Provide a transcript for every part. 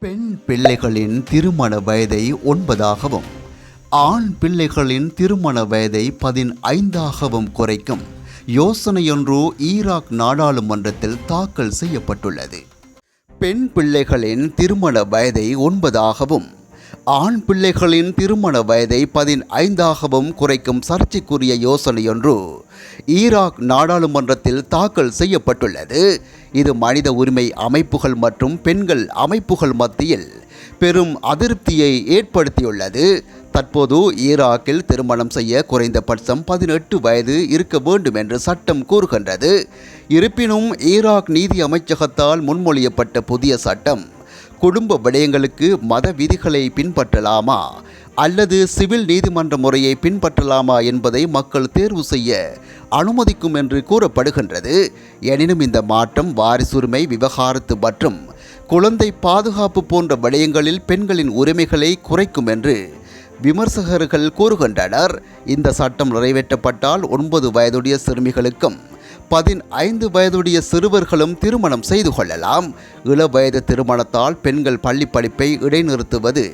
பெண் பிள்ளைகளின் திருமண வயதை ஒன்பதாகவும் ஆண் பிள்ளைகளின் திருமண வயதை பதினைந்தாகவும் குறைக்கும். யோசனையொன்று ஈராக் நாடாளுமன்றத்தில் தாக்கல் செய்யப்பட்டுள்ளது. பெண் பிள்ளைகளின் திருமண வயதை ஒன்பதாகவும் ஆண் பிள்ளைகளின் திருமண வயதை பதினைந்தாகவும் குறைக்கும் சர்ச்சைக்குரிய யோசனையொன்று ஈராக் நாடாளுமன்றத்தில் தாக்கல் செய்யப்பட்டுள்ளது. இது மனித உரிமை அமைப்புகள் மற்றும் பெண்கள் அமைப்புகள் மத்தியில் பெரும் அதிருப்தியை ஏற்படுத்தியுள்ளது. தற்போது ஈராக்கில் திருமணம் செய்ய குறைந்தபட்சம் பதினெட்டு வயது இருக்க வேண்டும் என்று சட்டம் கூறுகின்றது. இருப்பினும் ஈராக் நீதி அமைச்சகத்தால் முன்மொழியப்பட்ட புதிய சட்டம் குடும்ப விடயங்களுக்கு மத விதிகளை பின்பற்றலாமா? அல்லது சிவில் நீதிமன்ற முறையை பின்பற்றலாமா என்பதை மக்கள் தேர்வு செய்ய அனுமதிக்கும் என்று கூறப்படுகின்றது. எனினும் இந்த மாற்றம் வாரிசுரிமை விவகாரத்து மற்றும் குழந்தை பாதுகாப்பு போன்ற விடயங்களில் பெண்களின் உரிமைகளை குறைக்கும் என்று விமர்சகர்கள் கூறுகின்றனர். இந்த சட்டம் நிறைவேற்றப்பட்டால் ஒன்பது வயதுடைய சிறுமிகளுக்கும் பதினைந்து வயதுடைய சிறுவர்களும் திருமணம் செய்து கொள்ளலாம். இள வயது திருமணத்தால் பெண்கள் பள்ளி படிப்பை இடைநிறுத்துவது.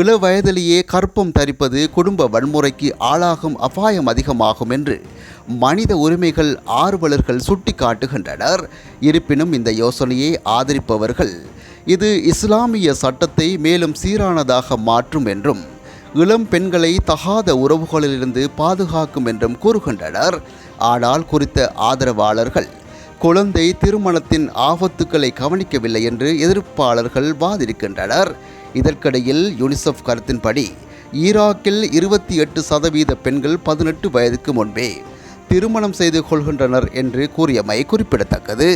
இள வயதிலேயே கற்பம் தரிப்பது குடும்ப வன்முறைக்கு ஆளாகும் அபாயம் அதிகமாகும் என்று மனித உரிமைகள் ஆர்வலர்கள் சுட்டிக்காட்டுகின்றனர். இருப்பினும் இந்த யோசனையை ஆதரிப்பவர்கள் இது இஸ்லாமிய சட்டத்தை மேலும் சீரானதாக மாற்றும் என்றும் இளம் பெண்களை தகாத உறவுகளிலிருந்து பாதுகாக்கும் என்றும் கூறுகின்றனர். ஆனால் குறித்த ஆதரவாளர்கள் குழந்தை திருமணத்தின் ஆபத்துக்களை கவனிக்கவில்லை என்று எதிர்ப்பாளர்கள் வாதிருக்கின்றனர் இதற்கிடையில் யுனிசெஃப் கருத்தின்படி ஈராக்கில் இருபத்தி எட்டு சதவீத பெண்கள் பதினெட்டு வயதுக்கு முன்பே திருமணம் செய்து கொள்கின்றனர் என்று கூறியமை குறிப்பிடத்தக்கது.